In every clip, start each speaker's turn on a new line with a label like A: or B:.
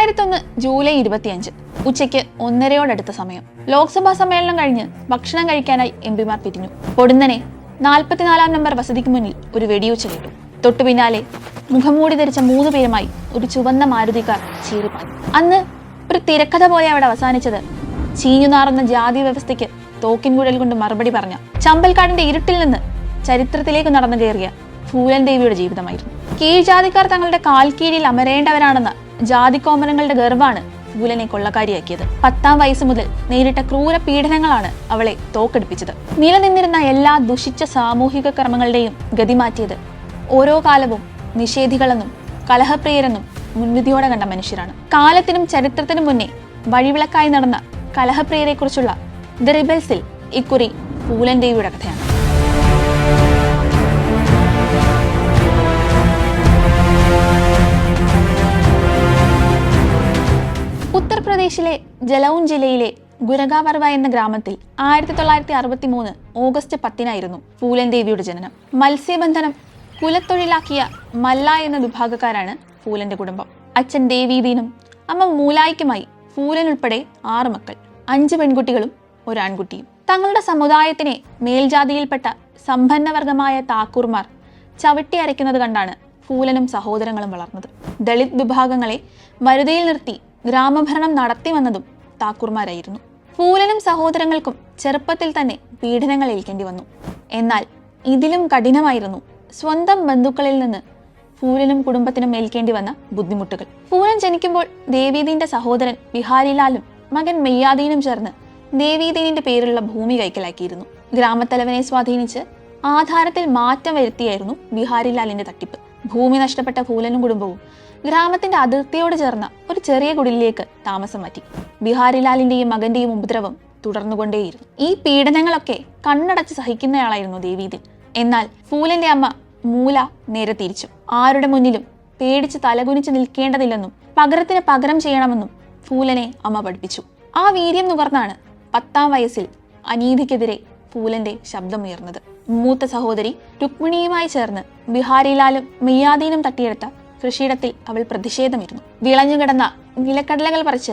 A: രണ്ടായിരത്തി ഒന്ന് ജൂലൈ ഇരുപത്തിയഞ്ച് ഉച്ചയ്ക്ക് ഒന്നരയോടടുത്ത സമയം. ലോക്സഭാ സമ്മേളനം കഴിഞ്ഞ് ഭക്ഷണം കഴിക്കാനായി എം പിമാർ പിരിഞ്ഞു. പൊടുന്നനെ നാൽപ്പത്തിനാലാം നമ്പർ വസതിക്ക് മുന്നിൽ ഒരു വെടിയൂച്ച കേട്ടു തൊട്ടു പിന്നാലെ മുഖംമൂടി ധരിച്ച മൂന്ന് പേരുമായി ഒരു ചുവന്ന മാരുതിക്കാർ ചീറിപ്പാഞ്ഞു. അന്ന് ഒരു തിരക്കഥ പോലെ അവിടെ അവസാനിച്ചത് ചീഞ്ഞുനാറുന്ന ജാതി വ്യവസ്ഥയ്ക്ക് തോക്കിൻകുഴൽ കൊണ്ട് മറുപടി പറഞ്ഞ ചമ്പൽക്കാടിന്റെ ഇരുട്ടിൽ നിന്ന് ചരിത്രത്തിലേക്ക് നടന്നു കയറിയ ഫൂലൻ ദേവിയുടെ ജീവിതമായിരുന്നു. കീഴ്ജാതിക്കാർ തങ്ങളുടെ കാൽക്കീഴിൽ അമരേണ്ടവരാണെന്ന ജാതിക്കോമരങ്ങളുടെ ഗർവാണ് ഫൂലനെ കൊള്ളക്കാരിയാക്കിയത്. പത്താം വയസ്സ് മുതൽ നേരിട്ട ക്രൂര പീഡനങ്ങളാണ് അവളെ തോക്കെടുപ്പിച്ചത്. നിലനിന്നിരുന്ന എല്ലാ ദുഷിച്ച സാമൂഹിക കർമ്മങ്ങളുടെയും ഗതി മാറ്റിയത് ഓരോ കാലവും നിഷേധികളെന്നും കലഹപ്രിയരെന്നും മുൻവിധിയോടെ കണ്ട മനുഷ്യരാണ്. കാലത്തിനും ചരിത്രത്തിനും മുന്നേ വഴിവിളക്കായി നടന്ന കലഹപ്രിയരെക്കുറിച്ചുള്ള ദ റിബൽസിൽ ഇക്കുറി പൂലൻ ദേവിയുടെ കഥയാണ്. ഉത്തർപ്രദേശിലെ ജലൗൻ ജില്ലയിലെ ഗുരഗാവർവ എന്ന ഗ്രാമത്തിൽ ആയിരത്തി തൊള്ളായിരത്തി അറുപത്തി മൂന്ന് ഓഗസ്റ്റ് പത്തിനായിരുന്നു പൂലൻ ദേവിയുടെ ജനനം. മത്സ്യബന്ധനം കുലത്തൊഴിലാക്കിയ മല്ല എന്ന വിഭാഗക്കാരാണ് പൂലന്റെ കുടുംബം. അച്ഛൻ ദേവീദീനും അമ്മ മൂലായിക്കുമായി പൂലൻ ഉൾപ്പെടെ ആറ് മക്കൾ. അഞ്ച് പെൺകുട്ടികളും ഒരു ആൺകുട്ടിയും. തങ്ങളുടെ സമുദായത്തിനെ മേൽജാതിയിൽപ്പെട്ട സമ്പന്നവർഗമായ താക്കൂർമാർ ചവിട്ടി അരയ്ക്കുന്നത് കണ്ടാണ് ഫൂലനും സഹോദരങ്ങളും വളർന്നത്. ദളിത് വിഭാഗങ്ങളെ മരുതയിൽ നിർത്തി ഗ്രാമഭരണം നടത്തിവന്നതും താക്കൂർമാരായിരുന്നു. പൂലനും സഹോദരങ്ങൾക്കും ചെറുപ്പത്തിൽ തന്നെ പീഡനങ്ങൾ ഏൽക്കേണ്ടി വന്നു. എന്നാൽ ഇതിലും കഠിനമായിരുന്നു സ്വന്തം ബന്ധുക്കളിൽ നിന്ന് ഫൂലനും കുടുംബത്തിനും ഏൽക്കേണ്ടി വന്ന ബുദ്ധിമുട്ടുകൾ. ഫൂലൻ ജനിക്കുമ്പോൾ ദേവീദീന്റെ സഹോദരൻ ബിഹാരിലാലും മകൻ മെയ്യാദീനും ചേർന്ന് ദേവീദീനിന്റെ പേരിലുള്ള ഭൂമി കൈക്കലാക്കിയിരുന്നു. ഗ്രാമത്തലവനെ സ്വാധീനിച്ച് ആധാരത്തിൽ മാറ്റം വരുത്തിയായിരുന്നു ബിഹാരിലാലിന്റെ തട്ടിപ്പ്. ഭൂമി നഷ്ടപ്പെട്ട ഭൂലനും കുടുംബവും ഗ്രാമത്തിന്റെ അതിർത്തിയോട് ചേർന്ന ഒരു ചെറിയ കുടിലേക്ക് താമസം മാറ്റി. ബിഹാരിലാലിന്റെയും മകന്റെയും ഉപദ്രവം തുടർന്നുകൊണ്ടേയിരുന്നു. ഈ പീഡനങ്ങളൊക്കെ കണ്ണടച്ച് സഹിക്കുന്നയാളായിരുന്നു ദേവീതിൽ എന്നാൽ ഫൂലന്റെ അമ്മ മൂല നേരെ തിരിച്ചു. ആരുടെ മുന്നിലും പേടിച്ച് തലകുനിച്ച് നിൽക്കേണ്ടതില്ലെന്നും പകരത്തിന് പകരം ചെയ്യണമെന്നും ഫൂലനെ അമ്മ പഠിപ്പിച്ചു. ആ വീര്യം നുകർന്നാണ് പത്താം വയസ്സിൽ അനീതിക്കെതിരെ ഫൂലന്റെ ശബ്ദമുയർന്നത്. മൂത്ത സഹോദരി രുക്മിണിയുമായി ചേർന്ന് ബിഹാരിലാലും മെയ്യാദീനും തട്ടിയെടുത്ത കൃഷിയിടത്തിൽ അവൾ പ്രതിഷേധമിരുന്നു. വിളഞ്ഞു കിടന്ന നിലക്കടലകൾ പറിച്ച്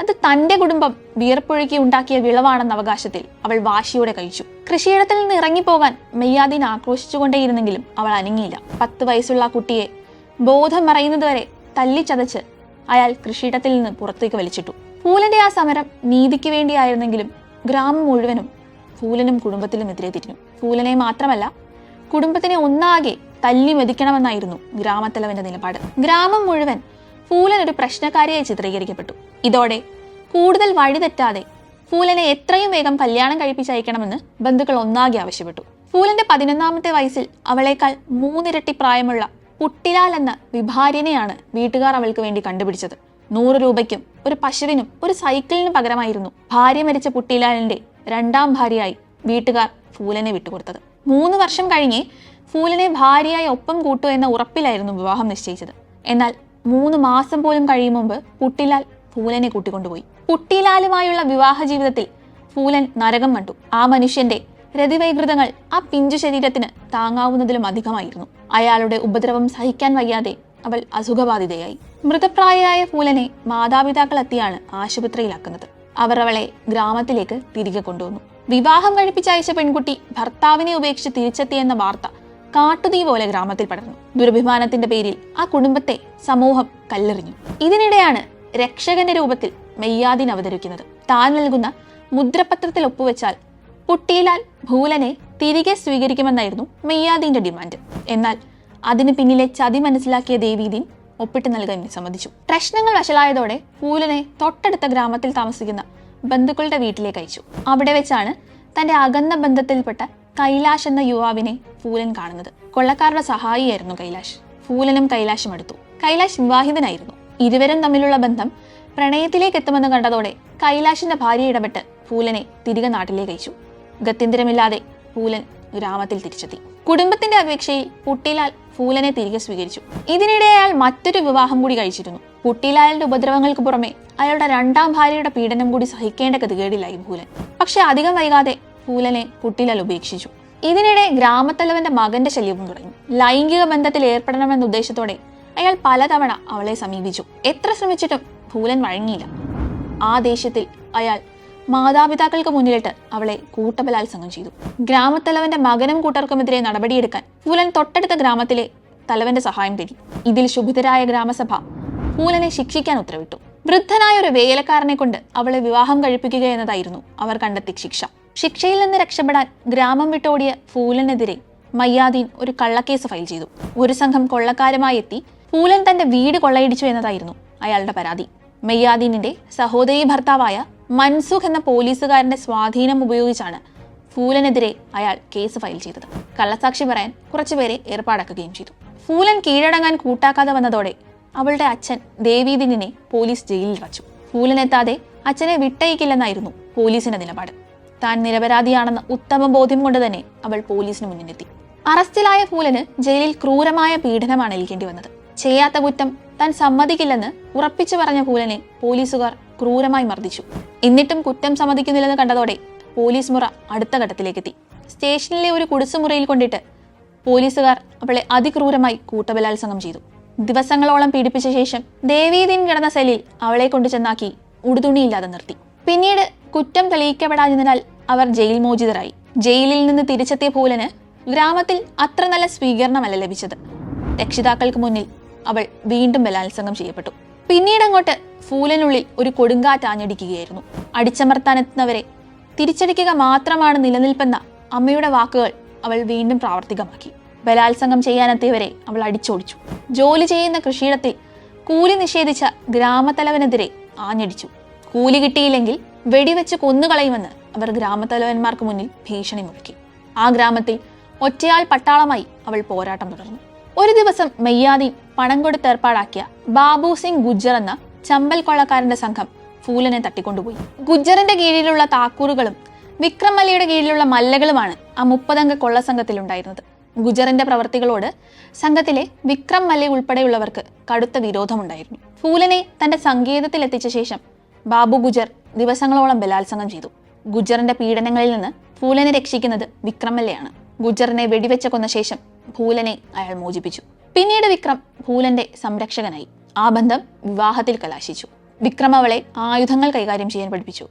A: അത് തന്റെ കുടുംബം വിയർപ്പൊഴുക്കി ഉണ്ടാക്കിയ വിളവാണെന്ന അവകാശത്തിൽ അവൾ വാശിയോടെ കഴിച്ചു. കൃഷിയിടത്തിൽ നിന്ന് ഇറങ്ങിപ്പോകാൻ മെയ്യാദീൻ ആക്രോശിച്ചുകൊണ്ടേയിരുന്നെങ്കിലും അവൾ അനങ്ങിയില്ല. പത്ത് വയസ്സുള്ള കുട്ടിയെ ബോധം മറയുന്നതുവരെ തല്ലിച്ചതച്ച് അയാൾ കൃഷിയിടത്തിൽ നിന്ന് പുറത്തേക്ക് വലിച്ചിട്ടു. പൂലന്റെ ആ സമരം നീതിക്ക് വേണ്ടിയായിരുന്നെങ്കിലും ഗ്രാമം മുഴുവനും ഫൂലനും കുടുംബത്തിലും എതിരെ തിരിഞ്ഞു. ഫൂലനെ മാത്രമല്ല കുടുംബത്തിനെ ഒന്നാകെ തല്ലി മെതിക്കണമെന്നായിരുന്നു ഗ്രാമത്തലവന്റെ നിലപാട്. ഗ്രാമം മുഴുവൻ ഫൂലൻ ഒരു പ്രശ്നക്കാരിയായി ചിത്രീകരിക്കപ്പെട്ടു. ഇതോടെ കൂടുതൽ വഴിതെറ്റാതെ ഫൂലനെ എത്രയും വേഗം കല്യാണം കഴിപ്പിച്ചയക്കണമെന്ന് ബന്ധുക്കൾ ഒന്നാകെ ആവശ്യപ്പെട്ടു. ഫൂലന്റെ പതിനൊന്നാമത്തെ വയസ്സിൽ അവളേക്കാൾ മൂന്നിരട്ടി പ്രായമുള്ള പുട്ടിലാൽ എന്ന വിഭാര്യനെയാണ് വീട്ടുകാർ അവൾക്ക് വേണ്ടി കണ്ടുപിടിച്ചത്. നൂറ് രൂപയ്ക്കും ഒരു പശുവിനും ഒരു സൈക്കിളിനും പകരമായിരുന്നു ഭാര്യ മരിച്ച പുട്ടിലാലിന്റെ രണ്ടാം ഭാര്യയായി വീട്ടുകാർ ഫൂലനെ വിട്ടുകൊടുത്തത്. മൂന്ന് വർഷം കഴിഞ്ഞ് ഫൂലനെ ഭാര്യയായി ഒപ്പം കൂട്ടു എന്ന ഉറപ്പിലായിരുന്നു വിവാഹം നിശ്ചയിച്ചത്. എന്നാൽ മൂന്ന് മാസം പോലും കഴിയും മുമ്പ് പുട്ടിലാൽ ഫൂലനെ കൂട്ടിക്കൊണ്ടുപോയി. പുട്ടിലാലുമായുള്ള വിവാഹ ജീവിതത്തിൽ ഫൂലൻ നരകം കണ്ടു. ആ മനുഷ്യന്റെ രതിവൈകൃതങ്ങൾ ആ പിഞ്ചു ശരീരത്തിന് താങ്ങാവുന്നതിലും അധികമായിരുന്നു. അയാളുടെ ഉപദ്രവം സഹിക്കാൻ വയ്യാതെ അവൾ അസുഖബാധിതയായി. മൃതപ്രായയായ ഫൂലനെ മാതാപിതാക്കൾ എത്തിയാണ് ആശുപത്രിയിലാക്കുന്നത്. അവർ അവളെ ഗ്രാമത്തിലേക്ക് തിരികെ കൊണ്ടുവന്നു. വിവാഹം കഴിപ്പിച്ചയച്ച പെൺകുട്ടി ഭർത്താവിനെ ഉപേക്ഷിച്ച് തിരിച്ചെത്തിയെന്ന വാർത്ത കാട്ടുതീ പോലെ ഗ്രാമത്തിൽ പടർന്നു. ദുരഭിമാനത്തിന്റെ പേരിൽ ആ കുടുംബത്തെ സമൂഹം കല്ലെറിഞ്ഞു. ഇതിനിടെയാണ് രക്ഷകന്റെ രൂപത്തിൽ മെയ്യാദിൻ അവതരിക്കുന്നത്. താൻ നൽകുന്ന മുദ്രപത്രത്തിൽ ഒപ്പുവെച്ചാൽ പുട്ടിയിലാൽ ഭൂലനെ തിരികെ സ്വീകരിക്കുമെന്നായിരുന്നു മെയ്യാദീന്റെ ഡിമാൻഡ്. എന്നാൽ അതിന് പിന്നിലെ ചതി മനസ്സിലാക്കിയ ദേവീദീൻ ഒപ്പിട്ട് നൽകാൻ സമ്മതിച്ചു. പ്രശ്നങ്ങൾ വഷളായതോടെ പൂലനെ തൊട്ടടുത്ത ഗ്രാമത്തിൽ താമസിക്കുന്ന ബന്ധുക്കളുടെ വീട്ടിലേക്ക് അയച്ചു. അവിടെ വെച്ചാണ് തന്റെ അകന്ന ബന്ധത്തിൽപ്പെട്ട കൈലാഷ് എന്ന യുവാവിനെ പൂലൻ കാണുന്നത്. കൊള്ളക്കാരുടെ സഹായിയായിരുന്നു കൈലാഷ്. പൂലനും കൈലാഷും എടുത്തു കൈലാഷ് വിവാഹിതനായിരുന്നു. ഇരുവരും തമ്മിലുള്ള ബന്ധം പ്രണയത്തിലേക്ക് എത്തുമെന്ന് കണ്ടതോടെ കൈലാഷിന്റെ ഭാര്യ ഇടപെട്ട് പൂലനെ തിരികെ നാട്ടിലേക്ക് അയച്ചു. ഗത്യന്തരമില്ലാതെ പൂലൻ ഗ്രാമത്തിൽ തിരിച്ചെത്തി. കുടുംബത്തിന്റെ അപേക്ഷയിൽ പുട്ടിലാൽ ഫൂലനെ തിരികെ സ്വീകരിച്ചു. ഇതിനിടെ അയാൾ മറ്റൊരു വിവാഹം കൂടി കഴിച്ചിരുന്നു. പുട്ടിലാലിന്റെ ഉപദ്രവങ്ങൾക്ക് പുറമെ അയാളുടെ രണ്ടാം ഭാര്യയുടെ പീഡനം കൂടി സഹിക്കേണ്ട ഗതികേടിലായി ഫൂലൻ. പക്ഷെ അധികം വൈകാതെ ഫൂലനെ പുട്ടിലാൽ ഉപേക്ഷിച്ചു. ഇതിനിടെ ഗ്രാമത്തലവന്റെ മകന്റെ ശല്യവും തുടങ്ങി. ലൈംഗിക ബന്ധത്തിൽ ഏർപ്പെടണമെന്ന ഉദ്ദേശത്തോടെ അയാൾ പലതവണ അവളെ സമീപിച്ചു. എത്ര ശ്രമിച്ചിട്ടും ഫൂലൻ വഴങ്ങിയില്ല. ആ ദേഷ്യത്തിൽ അയാൾ മാതാപിതാക്കൾക്ക് മുന്നിലിട്ട് അവളെ കൂട്ടബലാത്സംഗം ചെയ്തു. ഗ്രാമത്തലവന്റെ മകനും കൂട്ടർക്കുമെതിരെ നടപടിയെടുക്കാൻ ഫൂലൻ തൊട്ടടുത്ത ഗ്രാമത്തിലെ തലവന്റെ സഹായം തേടി. ഇതിൽ ശുഭിതരായ ഗ്രാമസഭ ഫൂലനെ ശിക്ഷിക്കാൻ ഉത്തരവിട്ടു. വൃദ്ധനായ ഒരു വേലക്കാരനെ കൊണ്ട് അവളെ വിവാഹം കഴിപ്പിക്കുക എന്നതായിരുന്നു അവർ കണ്ടെത്തിയ ശിക്ഷ. ശിക്ഷയിൽ നിന്ന് രക്ഷപ്പെടാൻ ഗ്രാമം വിട്ടോടിയ ഫൂലനെതിരെ മയ്യാദീൻ ഒരു കള്ളക്കേസ് ഫയൽ ചെയ്തു. ഒരു സംഘം കൊള്ളക്കാരുമായി എത്തി ഫൂലൻ തന്റെ വീട് കൊള്ളയടിച്ചു എന്നതായിരുന്നു അയാളുടെ പരാതി. മയ്യാദീനിന്റെ സഹോദരി ഭർത്താവായ മൻസുഖ് എന്ന പോലീസുകാരന്റെ സ്വാധീനം ഉപയോഗിച്ചാണ് ഫൂലനെതിരെ അയാൾ കേസ് ഫയൽ ചെയ്തത്. കള്ളസാക്ഷി പറയാൻ കുറച്ചുപേരെ ഏർപ്പാടാക്കുകയും ചെയ്തു. ഫൂലൻ കീഴടങ്ങാൻ കൂട്ടാക്കാതെ വന്നതോടെ അവളുടെ അച്ഛൻ ദേവീദിനെ പോലീസ് ജയിലിൽ വച്ചു. ഫൂലനെത്താതെ അച്ഛനെ വിട്ടയക്കില്ലെന്നായിരുന്നു പോലീസിന്റെ നിലപാട്. താൻ നിരപരാധിയാണെന്ന ഉത്തമ ബോധ്യം കൊണ്ട് തന്നെ അവൾ പോലീസിന് മുന്നിലെത്തി. അറസ്റ്റിലായ ഫൂലന് ജയിലിൽ ക്രൂരമായ പീഡനമാണ് ഏൽക്കേണ്ടി വന്നത്. ചെയ്യാത്ത കുറ്റം താൻ സമ്മതിക്കില്ലെന്ന് ഉറപ്പിച്ചു പറഞ്ഞ ഫൂലനെ പോലീസുകാർ ക്രൂരമായി മർദ്ദിച്ചു. എന്നിട്ടും കുറ്റം സമ്മതിക്കുന്നില്ലെന്ന് കണ്ടതോടെ പോലീസ് മുറ അടുത്ത ഘട്ടത്തിലേക്കെത്തി. സ്റ്റേഷനിലെ ഒരു കുടിസുമുറിയിൽ കൊണ്ടിട്ട് പോലീസുകാർ അവളെ അതിക്രൂരമായി കൂട്ടബലാത്സംഗം ചെയ്തു. ദിവസങ്ങളോളം പീഡിപ്പിച്ച ശേഷം ദേവീദീൻ കിടന്ന സെല്ലിൽ അവളെ കൊണ്ടു ചെന്നാക്കി ഉടുതുണിയില്ലാതെ നിർത്തി. പിന്നീട് കുറ്റം തെളിയിക്കപ്പെടാതിരുന്നാൽ അവർ ജയിൽ മോചിതരായി. ജയിലിൽ നിന്ന് തിരിച്ചെത്തിയ പോലന് ഗ്രാമത്തിൽ അത്ര നല്ല സ്വീകരണമല്ല ലഭിച്ചത്. രക്ഷിതാക്കൾക്ക് മുന്നിൽ അവൾ വീണ്ടും ബലാത്സംഗം ചെയ്യപ്പെട്ടു. പിന്നീട് അങ്ങോട്ട് ഫൂലനുള്ളിൽ ഒരു കൊടുങ്കാറ്റ് ആഞ്ഞടിക്കുകയായിരുന്നു അടിച്ചമർത്താനെത്തുന്നവരെ തിരിച്ചടിക്കുക മാത്രമാണ് നിലനിൽപ്പെന്ന അമ്മയുടെ വാക്കുകൾ അവൾ വീണ്ടും പ്രാവർത്തികമാക്കി. ബലാത്സംഗം ചെയ്യാനെത്തിയവരെ അവൾ അടിച്ചോടിച്ചു. ജോലി ചെയ്യുന്ന കൃഷിയിടത്തിൽ കൂലി നിഷേധിച്ച ഗ്രാമത്തലവനെതിരെ ആഞ്ഞടിച്ചു. കൂലി കിട്ടിയില്ലെങ്കിൽ വെടിവെച്ച് കൊന്നുകളയുമെന്ന് അവർ ഗ്രാമത്തലവന്മാർക്ക് മുന്നിൽ ഭീഷണി മുഴക്കി. ആ ഗ്രാമത്തിൽ ഒറ്റയാൾ പട്ടാളമായി അവൾ പോരാട്ടം തുടർന്നു. ഒരു ദിവസം മെയ്യാദി പണം കൊടുത്ത് ഏർപ്പാടാക്കിയ ബാബു സിംഗ് ഗുജ്ജർ എന്ന ചമ്പൽ കൊള്ളക്കാരന്റെ സംഘം ഫൂലനെ തട്ടിക്കൊണ്ടുപോയി. ഗുജ്ജറിന്റെ കീഴിലുള്ള താക്കൂറുകളും വിക്രം മലയുടെ കീഴിലുള്ള മല്ലകളുമാണ് ആ മുപ്പതംഗ കൊള്ള സംഘത്തിലുണ്ടായിരുന്നത്. ഗുജറിന്റെ പ്രവർത്തികളോട് സംഘത്തിലെ വിക്രം മല്ല ഉൾപ്പെടെയുള്ളവർക്ക് കടുത്ത വിരോധമുണ്ടായിരുന്നു. ഫൂലനെ തന്റെ സങ്കേതത്തിൽ എത്തിച്ച ശേഷം ബാബു ഗുജർ ദിവസങ്ങളോളം ബലാത്സംഗം ചെയ്തു. ഗുജറിന്റെ പീഡനങ്ങളിൽ നിന്ന് ഫൂലനെ രക്ഷിക്കുന്നത് വിക്രം മല്ലയാണ്. ഗുജറിനെ വെടിവെച്ച കൊന്ന ശേഷം ഭൂലനെ അയാൾ മോചിപ്പിച്ചു. പിന്നീട് വിക്രം ഭൂലന്റെ സംരക്ഷകനായി. ആ ബന്ധം വിവാഹത്തിൽ കലാശിച്ചു. വിക്രം അവളെ ആയുധങ്ങൾ കൈകാര്യം ചെയ്യാൻ പഠിപ്പിച്ചു.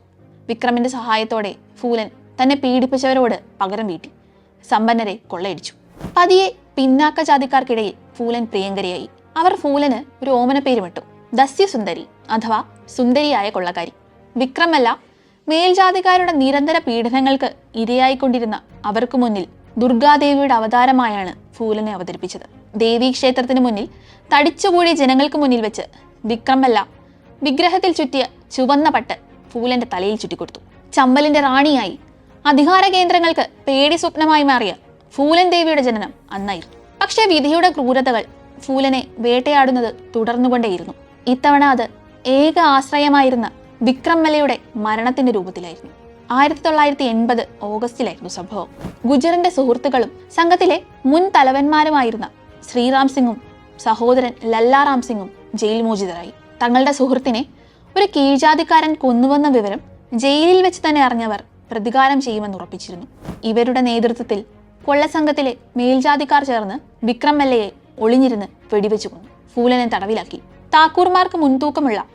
A: വിക്രമിന്റെ സഹായത്തോടെ ഫൂലൻ തന്നെ പീഡിപ്പിച്ചവരോട് പകരം വീട്ടി. സമ്പന്നരെ കൊള്ളയടിച്ചു. പതിയെ പിന്നാക്ക ജാതിക്കാർക്കിടയിൽ ഫൂലൻ പ്രിയങ്കരിയായി. അവർ ഫൂലന് ഒരു ഓമന പേരുമിട്ടു ദസ്യസുന്ദരി അഥവാ സുന്ദരിയായ കൊള്ളക്കാരി. വിക്രമല്ല മേൽജാതിക്കാരുടെ നിരന്തര പീഡനങ്ങൾക്ക് ഇരയായിക്കൊണ്ടിരുന്ന അവർക്കു മുന്നിൽ ദുർഗാദേവിയുടെ അവതാരമായാണ് ഫൂലനെ അവതരിപ്പിച്ചത്. ദേവീ ക്ഷേത്രത്തിന് മുന്നിൽ തടിച്ചുകൂടിയ ജനങ്ങൾക്ക് മുന്നിൽ വെച്ച് വിക്രമല്ല വിഗ്രഹത്തിൽ ചുറ്റിയ ചുവന്ന പട്ട് ഫൂലന്റെ തലയിൽ ചുറ്റിക്കൊടുത്തു. ചമ്മലിന്റെ റാണിയായി അധികാര കേന്ദ്രങ്ങൾക്ക് പേടി സ്വപ്നമായി മാറിയ ഫൂലൻ ദേവിയുടെ ജനനം അന്നായിരുന്നു. പക്ഷേ വിധിയുടെ ക്രൂരതകൾ ഫൂലനെ വേട്ടയാടുന്നത് തുടർന്നുകൊണ്ടേയിരുന്നു. ഇത്തവണ അത് ഏക ആശ്രയമായിരുന്ന വിക്രം മലയുടെ മരണത്തിന്റെ രൂപത്തിലായിരുന്നു. ആയിരത്തി തൊള്ളായിരത്തി എൺപത് ഓഗസ്റ്റിലായിരുന്നു സംഭവം. ഗുജറിന്റെ സുഹൃത്തുക്കളും സംഘത്തിലെ മുൻ തലവന്മാരുമായിരുന്ന ശ്രീറാം സിംഗും സഹോദരൻ ലല്ലാറാം സിംഗും ജയിൽ മോചിതരായി. തങ്ങളുടെ സുഹൃത്തിനെ ഒരു കീഴ്ജാതിക്കാരൻ കൊന്നുവന്ന വിവരം ജയിലിൽ വെച്ച് തന്നെ അറിഞ്ഞവർ പ്രതികാരം ചെയ്യുമെന്ന് ഉറപ്പിച്ചിരുന്നു. ഇവരുടെ നേതൃത്വത്തിൽ കൊള്ളസംഘത്തിലെ മേൽജാതിക്കാർ ചേർന്ന് വിക്രം മല്ലയെ ഒളിഞ്ഞിരുന്ന് വെടിവെച്ചു കൊന്നു. ഫൂലനെ തടവിലാക്കി. താക്കൂർമാർക്ക് മുൻതൂക്കമുള്ള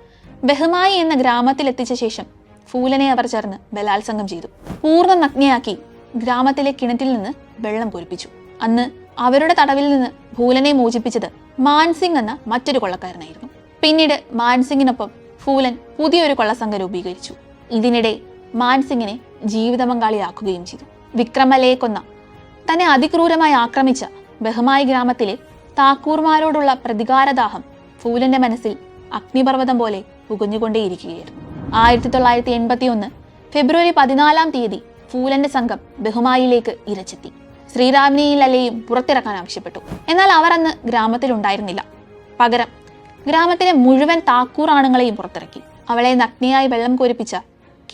A: ബഹുമായി എന്ന ഗ്രാമത്തിലെത്തിച്ച ശേഷം ഫൂലനെ അവർ ചേർന്ന് ബലാത്സംഗം ചെയ്തു. പൂർണ നഗ്നയാക്കി ഗ്രാമത്തിലെ കിണറ്റിൽ നിന്ന് വെള്ളം പൊരിപ്പിച്ചു അന്ന് അവരുടെ തടവിൽ നിന്ന് ഫൂലനെ മോചിപ്പിച്ചത് മാൻസിംഗ് എന്ന മറ്റൊരു കൊള്ളക്കാരനായിരുന്നു. പിന്നീട് മാൻസിംഗിനൊപ്പം ഫൂലൻ പുതിയൊരു കൊള്ളസംഘം രൂപീകരിച്ചു. ഇതിനിടെ മാൻസിംഗിനെ ജീവിത പങ്കാളിയാക്കുകയും ചെയ്തു. വിക്രമലയെ കൊന്ന തന്നെ അതിക്രൂരമായി ആക്രമിച്ച ബഹുമായി ഗ്രാമത്തിലെ താക്കൂർമാരോടുള്ള പ്രതികാരദാഹം ഫൂലന്റെ മനസ്സിൽ അഗ്നിപർവതം പോലെ പുകഞ്ഞുകൊണ്ടേയിരിക്കുകയായിരുന്നു. ആയിരത്തി തൊള്ളായിരത്തി എൺപത്തി ഒന്ന് ഫെബ്രുവരി പതിനാലാം തീയതി ഫൂലന്റെ സംഘം ബഹുമായിലേക്ക് ഇരച്ചെത്തി. ശ്രീരാമിനെയും ലല്ലയും പുറത്തിറക്കാൻ ആവശ്യപ്പെട്ടു. എന്നാൽ അവർ അന്ന് ഗ്രാമത്തിലുണ്ടായിരുന്നില്ല. പകരം ഗ്രാമത്തിലെ മുഴുവൻ താക്കൂർ ആണുങ്ങളെയും പുറത്തിറക്കി. അവളെ നഗ്നിയായി വെള്ളം കോരിപ്പിച്ച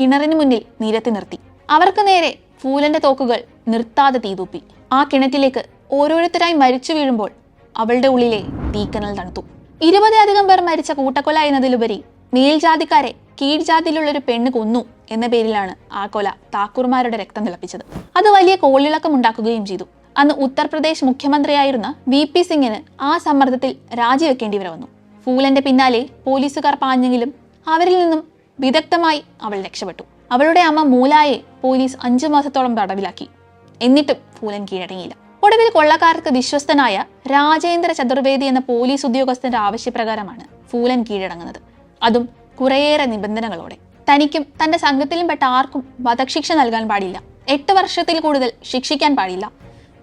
A: കിണറിന് മുന്നിൽ നിരത്തി നിർത്തി. അവർക്ക് നേരെ ഫൂലന്റെ തോക്കുകൾ നിർത്താതെ തീതൂപ്പി ആ കിണറ്റിലേക്ക് ഓരോരുത്തരായി മരിച്ചു വീഴുമ്പോൾ അവളുടെ ഉള്ളിലെ തീക്കനൽ തണുത്തു. ഇരുപതിലധികം പേർ മരിച്ച കൂട്ടക്കൊല എന്നതിലുപരി മേൽജാതിക്കാരെ കീഴ്ജാതിയിലുള്ള ഒരു പെണ്ണ് കൊന്നു എന്ന പേരിലാണ് ആ കൊല താക്കൂർമാരുടെ രക്തം തിളപ്പിച്ചത്. അത് വലിയ കോളിളക്കം ഉണ്ടാക്കുകയും ചെയ്തു. അന്ന് ഉത്തർപ്രദേശ് മുഖ്യമന്ത്രിയായിരുന്ന വി പി സിംഗിന് ആ സമ്മർദ്ദത്തിൽ രാജിവെക്കേണ്ടി വരെ വന്നു. ഫൂലന്റെ പിന്നാലെ പോലീസുകാർ പാഞ്ഞെങ്കിലും അവരിൽ നിന്നും വിദഗ്ധമായി അവൾ രക്ഷപ്പെട്ടു. അവളുടെ അമ്മ മൂലായെ പോലീസ് അഞ്ചു മാസത്തോളം തടവിലാക്കി. എന്നിട്ടും ഫൂലൻ കീഴടങ്ങിയില്ല. ഒടുവിൽ കൊള്ളക്കാർക്ക് വിശ്വസ്തനായ രാജേന്ദ്ര ചതുർവേദി എന്ന പോലീസ് ഉദ്യോഗസ്ഥന്റെ ആവശ്യപ്രകാരമാണ് ഫൂലൻ കീഴടങ്ങുന്നത്. അതും കുറേയേറെ നിബന്ധനകളോടെ. തനിക്കും തന്റെ സംഘത്തിലും പെട്ട ആർക്കും വധശിക്ഷ നൽകാൻ പാടില്ല. എട്ട് വർഷത്തിൽ കൂടുതൽ ശിക്ഷിക്കാൻ പാടില്ല.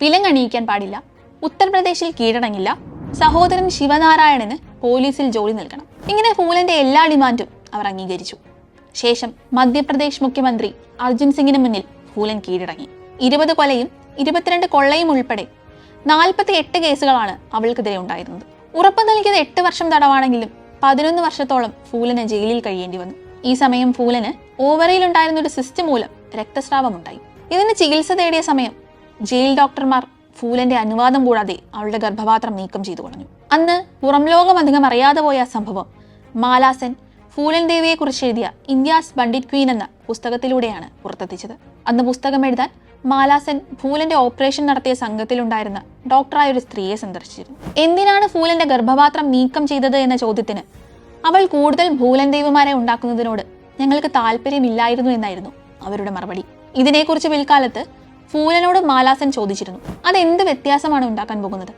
A: വിലങ്ങണിയിക്കാൻ പാടില്ല. ഉത്തർപ്രദേശിൽ കീഴടങ്ങില്ല. സഹോദരൻ ശിവനാരായണന് പോലീസിൽ ജോലി നൽകണം. ഇങ്ങനെ ഫൂലന്റെ എല്ലാ ഡിമാൻഡും അവർ അംഗീകരിച്ചു. ശേഷം മധ്യപ്രദേശ് മുഖ്യമന്ത്രി അർജുൻ സിംഗിന് മുന്നിൽ ഫൂലൻ കീഴടങ്ങി. ഇരുപത് കൊലയും ഇരുപത്തിരണ്ട് കൊള്ളയും ഉൾപ്പെടെ നാൽപ്പത്തി എട്ട് കേസുകളാണ് അവൾക്കെതിരെ ഉണ്ടായിരുന്നത്. ഉറപ്പ് നൽകിയത് എട്ട് വർഷം തടവാണെങ്കിലും പതിനൊന്ന് വർഷത്തോളം ഫൂലന് ജയിലിൽ കഴിയേണ്ടി വന്നു. ഈ സമയം ഫൂലന് ഓവറിയിലുണ്ടായിരുന്ന ഒരു സിസ്റ്റ് മൂലം രക്തസ്രാവമുണ്ടായി. ഇതിന് ചികിത്സ തേടിയ സമയം ജയിൽ ഡോക്ടർമാർ ഫൂലന്റെ അനുവാദം കൂടാതെ അവളുടെ ഗർഭപാത്രം നീക്കം ചെയ്തു കളഞ്ഞു. അന്ന് പുറം ലോകം അധികം അറിയാതെ പോയ സംഭവം മാലാസൻ ഫൂലൻ ദേവിയെക്കുറിച്ച് എഴുതിയ ഇന്ത്യാസ് പണ്ഡിറ്റ് ക്വീൻ എന്ന പുസ്തകത്തിലൂടെയാണ് പുറത്തെത്തിച്ചത്. അന്ന് പുസ്തകം എഴുതാൻ മാലാസൻ ഫൂലന്റെ ഓപ്പറേഷൻ നടത്തിയ സംഘത്തിലുണ്ടായിരുന്ന ഡോക്ടറായ ഒരു സ്ത്രീയെ സന്ദർശിച്ചിരുന്നു. എന്തിനാണ് ഫൂലന്റെ ഗർഭപാത്രം നീക്കം ചെയ്തത് എന്ന ചോദ്യത്തിന്? അവൾ കൂടുതൽ ഭൂലൻ ദൈവമാരെ ഉണ്ടാക്കുന്നതിനോട് ഞങ്ങൾക്ക് താല്പര്യമില്ലായിരുന്നു എന്നായിരുന്നു അവരുടെ മറുപടി. ഇതിനെക്കുറിച്ച് പിൽക്കാലത്ത് ഫൂലനോട് മാലാസൻ ചോദിച്ചിരുന്നു. അതെന്ത് വ്യത്യാസമാണ് ഉണ്ടാക്കാൻ പോകുന്നത്?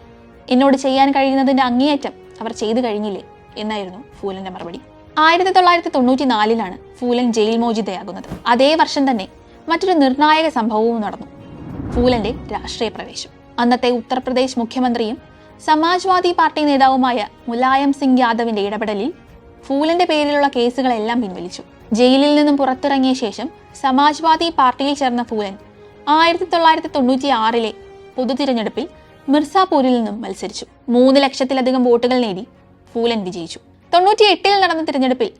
A: എന്നോട് ചെയ്യാൻ കഴിയുന്നതിന്റെ അങ്ങേയറ്റം അവർ ചെയ്തു കഴിഞ്ഞില്ലേ? എന്നായിരുന്നു ഫൂലന്റെ മറുപടി. ആയിരത്തി തൊള്ളായിരത്തി തൊണ്ണൂറ്റി നാലിലാണ് ഫൂലൻ ജയിൽ മോചിതയാകുന്നത്. അതേ വർഷം തന്നെ മറ്റൊരു നിർണായക സംഭവവും നടന്നു. ഫൂലന്റെ രാഷ്ട്രീയ പ്രവേശം അന്നത്തെ ഉത്തർപ്രദേശ് മുഖ്യമന്ത്രിയും സമാജ്വാദി പാർട്ടി നേതാവുമായ മുലായം സിംഗ് യാദവിന്റെ ഇടപെടലിൽ ഫൂലന്റെ പേരിലുള്ള കേസുകളെല്ലാം പിൻവലിച്ചു. ജയിലിൽ നിന്നും പുറത്തിറങ്ങിയ ശേഷം സമാജ്വാദി പാർട്ടിയിൽ ചേർന്ന ഫൂലൻ ആയിരത്തി തൊള്ളായിരത്തി തൊണ്ണൂറ്റി ആറിലെ പൊതു തിരഞ്ഞെടുപ്പിൽ മിർസാപൂരിൽ നിന്നും മത്സരിച്ചു. മൂന്ന് ലക്ഷത്തിലധികം വോട്ടുകൾ നേടി ഫൂലൻ വിജയിച്ചു. തൊണ്ണൂറ്റി എട്ടിൽ നടന്ന തിരഞ്ഞെടുപ്പിൽ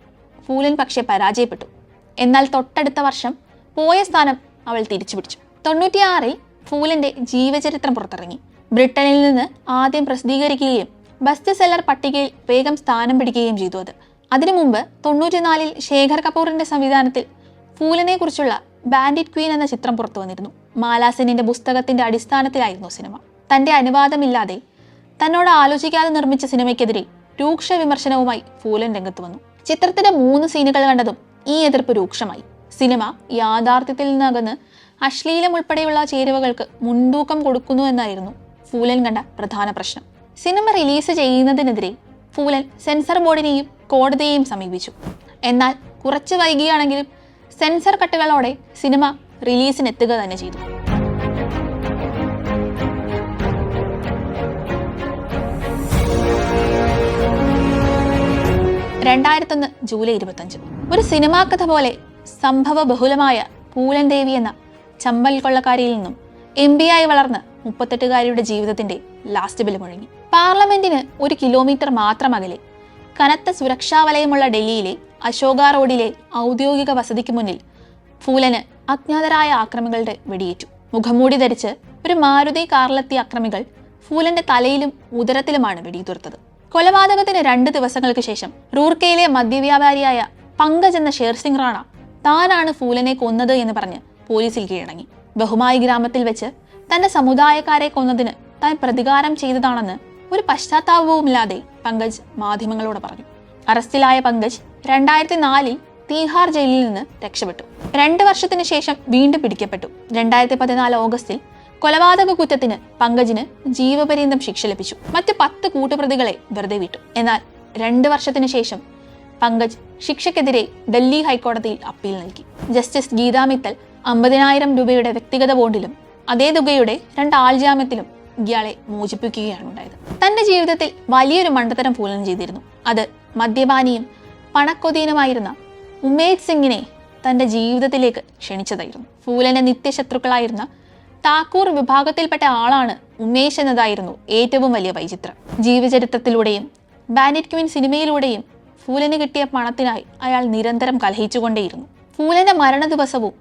A: ഫൂലൻ പക്ഷേ പരാജയപ്പെട്ടു. എന്നാൽ തൊട്ടടുത്ത വർഷം പോയ സ്ഥാനം അവൾ തിരിച്ചു പിടിച്ചു തൊണ്ണൂറ്റിയാറിൽ ഫൂലന്റെ ജീവചരിത്രം പുറത്തിറങ്ങി. ബ്രിട്ടനിൽ നിന്ന് ആദ്യം പ്രസിദ്ധീകരിക്കുകയും ബെസ്റ്റ് സെല്ലർ പട്ടികയിൽ വേഗം സ്ഥാനം പിടിക്കുകയും ചെയ്തു അത്. അതിനു മുമ്പ് തൊണ്ണൂറ്റിനാലിൽ ശേഖർ കപൂറിന്റെ സംവിധാനത്തിൽ ഫൂലനെ കുറിച്ചുള്ള ബാൻഡിറ്റ് ക്വീൻ എന്ന ചിത്രം പുറത്തു വന്നിരുന്നു. മാലാസെനിന്റെ പുസ്തകത്തിന്റെ അടിസ്ഥാനത്തിലായിരുന്നു സിനിമ. തന്റെ അനുവാദമില്ലാതെ തന്നോട് ആലോചിക്കാതെ നിർമ്മിച്ച സിനിമയ്ക്കെതിരെ രൂക്ഷ വിമർശനവുമായി ഫൂലൻ രംഗത്ത് വന്നു. ചിത്രത്തിന്റെ മൂന്ന് സീനുകൾ കണ്ടതും ഈ എതിർപ്പ് രൂക്ഷമായി. സിനിമ യാഥാർത്ഥ്യത്തിൽ നിന്നകന്ന് അശ്ലീലം ഉൾപ്പെടെയുള്ള ചേരുവകൾക്ക് മുൻതൂക്കം കൊടുക്കുന്നു എന്നായിരുന്നു ഫൂലൻ കണ്ട പ്രധാന പ്രശ്നം. സിനിമ റിലീസ് ചെയ്യുന്നതിനെതിരെ ഫൂലൻ സെൻസർ ബോർഡിനെയും കോടതിയെയും സമീപിച്ചു. എന്നാൽ കുറച്ച് വൈകിയാണെങ്കിലും സെൻസർ കട്ടുകളോടെ സിനിമ റിലീസിനെത്തുക തന്നെ ചെയ്തു. രണ്ടായിരത്തൊന്ന് ജൂലൈ ഇരുപത്തഞ്ച് ഒരു സിനിമാ കഥ പോലെ സംഭവ ബഹുലമായ പൂലൻ ദേവി എന്ന ചമ്പൽ കൊള്ളക്കാരിയിൽ നിന്നും എം പി ആയി വളർന്ന് മുപ്പത്തെട്ടുകാരിയുടെ ജീവിതത്തിന്റെ ലാസ്റ്റ് ബിൽ മുഴങ്ങി പാർലമെന്റിന് ഒരു കിലോമീറ്റർ മാത്രം അകലെ കനത്ത സുരക്ഷാ വലയമുള്ള ഡൽഹിയിലെ അശോക റോഡിലെ ഔദ്യോഗിക വസതിക്ക് മുന്നിൽ ഫൂലന് അജ്ഞാതരായ ആക്രമികളുടെ വെടിയേറ്റു. മുഖംമൂടി ധരിച്ച് ഒരു മാരുതി കാറിലെത്തിയ അക്രമികൾ ഫൂലന്റെ തലയിലും ഉദരത്തിലുമാണ് വെടിയുതിർത്തത്. കൊലപാതകത്തിന് രണ്ട് ദിവസങ്ങൾക്ക് ശേഷം റൂർക്കയിലെ മദ്യവ്യാപാരിയായ പങ്കജ് എന്ന ഷേർസിംഗ് റാണ താനാണ് ഫൂലനെ കൊന്നത് എന്ന് പറഞ്ഞ് പോലീസിൽ കീഴടങ്ങി. ബഹുമായി ഗ്രാമത്തിൽ വെച്ച് തന്റെ സമുദായക്കാരെ കൊന്നതിന് താൻ പ്രതികാരം ചെയ്തതാണെന്ന് ഒരു പശ്ചാത്താപവുമില്ലാതെ പങ്കജ് മാധ്യമങ്ങളോട് പറഞ്ഞു. അറസ്റ്റിലായ പങ്കജ് രണ്ടായിരത്തി നാലിൽ തീഹാർ ജയിലിൽ നിന്ന് രക്ഷപ്പെട്ടു. രണ്ട് വർഷത്തിന് ശേഷം വീണ്ടും പിടിക്കപ്പെട്ടു. രണ്ടായിരത്തി പതിനാല് ഓഗസ്റ്റിൽ കൊലപാതക കുറ്റത്തിന് പങ്കജിന് ജീവപര്യന്തം ശിക്ഷ ലഭിച്ചു. മറ്റ് പത്ത് കൂട്ടുപ്രതികളെ വെറുതെ വിട്ടു. എന്നാൽ രണ്ട് വർഷത്തിന് ശേഷം പങ്കജ് ശിക്ഷയ്ക്കെതിരെ ഡൽഹി ഹൈക്കോടതിയിൽ അപ്പീൽ നൽകി. ജസ്റ്റിസ് ഗീതാ മിത്തൽ അമ്പതിനായിരം രൂപയുടെ വ്യക്തിഗത ബോണ്ടിലും അതേ തുകയുടെ രണ്ട് ആൾജാമ്യത്തിലും ഇയാളെ മോചിപ്പിക്കുകയാണ് ഉണ്ടായത്. തന്റെ ജീവിതത്തിൽ വലിയൊരു മണ്ടത്തരം പൂലനം ചെയ്തിരുന്നു. അത് മദ്യപാനിയും പണക്കൊതിയനുമായിരുന്ന ഉമേദ് സിംഗിനെ തന്റെ ജീവിതത്തിലേക്ക് ക്ഷണിച്ചതായിരുന്നു. ഫൂലന്റെ നിത്യശത്രുക്കളായിരുന്ന താക്കൂർ വിഭാഗത്തിൽപ്പെട്ട ആളാണ് ഉമേഷ് എന്നതായിരുന്നു ഏറ്റവും വലിയ വൈചിത്രം. ജീവചരിത്രത്തിലൂടെയും ബാനിറ്റ് ക്വീൻ സിനിമയിലൂടെയും ഫൂലന് കിട്ടിയ പണത്തിനായി അയാൾ നിരന്തരം കലഹിച്ചുകൊണ്ടേയിരുന്നു. ഫൂലന്റെ മരണ ദിവസവും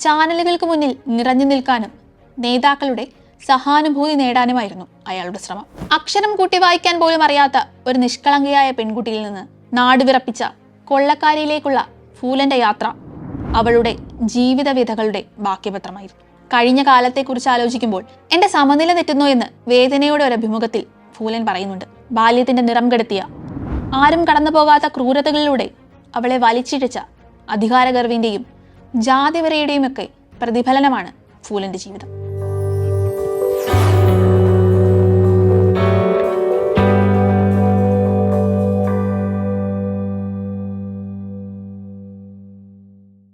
A: ചാനലുകൾക്ക് മുന്നിൽ നിറഞ്ഞു നിൽക്കാനും നേതാക്കളുടെ സഹാനുഭൂതി നേടാനുമായിരുന്നു അയാളുടെ ശ്രമം. അക്ഷരം കൂട്ടി വായിക്കാൻ പോലും അറിയാത്ത ഒരു നിഷ്കളങ്കയായ പെൺകുട്ടിയിൽ നിന്ന് നാടുവിറപ്പിച്ച കൊള്ളക്കാരിയിലേക്കുള്ള ഫൂലന്റെ യാത്ര അവളുടെ ജീവിതവിധകളുടെ ബാക്കിപത്രമായിരുന്നു കഴിഞ്ഞ കാലത്തെക്കുറിച്ച് ആലോചിക്കുമ്പോൾ എന്റെ സമനില തെറ്റുന്നു എന്ന് വേദനയുടെ ഒരു അഭിമുഖത്തിൽ ഫൂലൻ പറയുന്നുണ്ട്. ബാല്യത്തിന്റെ നിറം കെടുത്തിയ ആരും കടന്നു പോകാത്ത ക്രൂരതകളിലൂടെ അവളെ വലിച്ചിഴച്ച അധികാരഗർവിന്റെയും ജാതിവരയുടെയുമൊക്കെ പ്രതിഫലനമാണ് ഫൂലന്റെ ജീവിതം.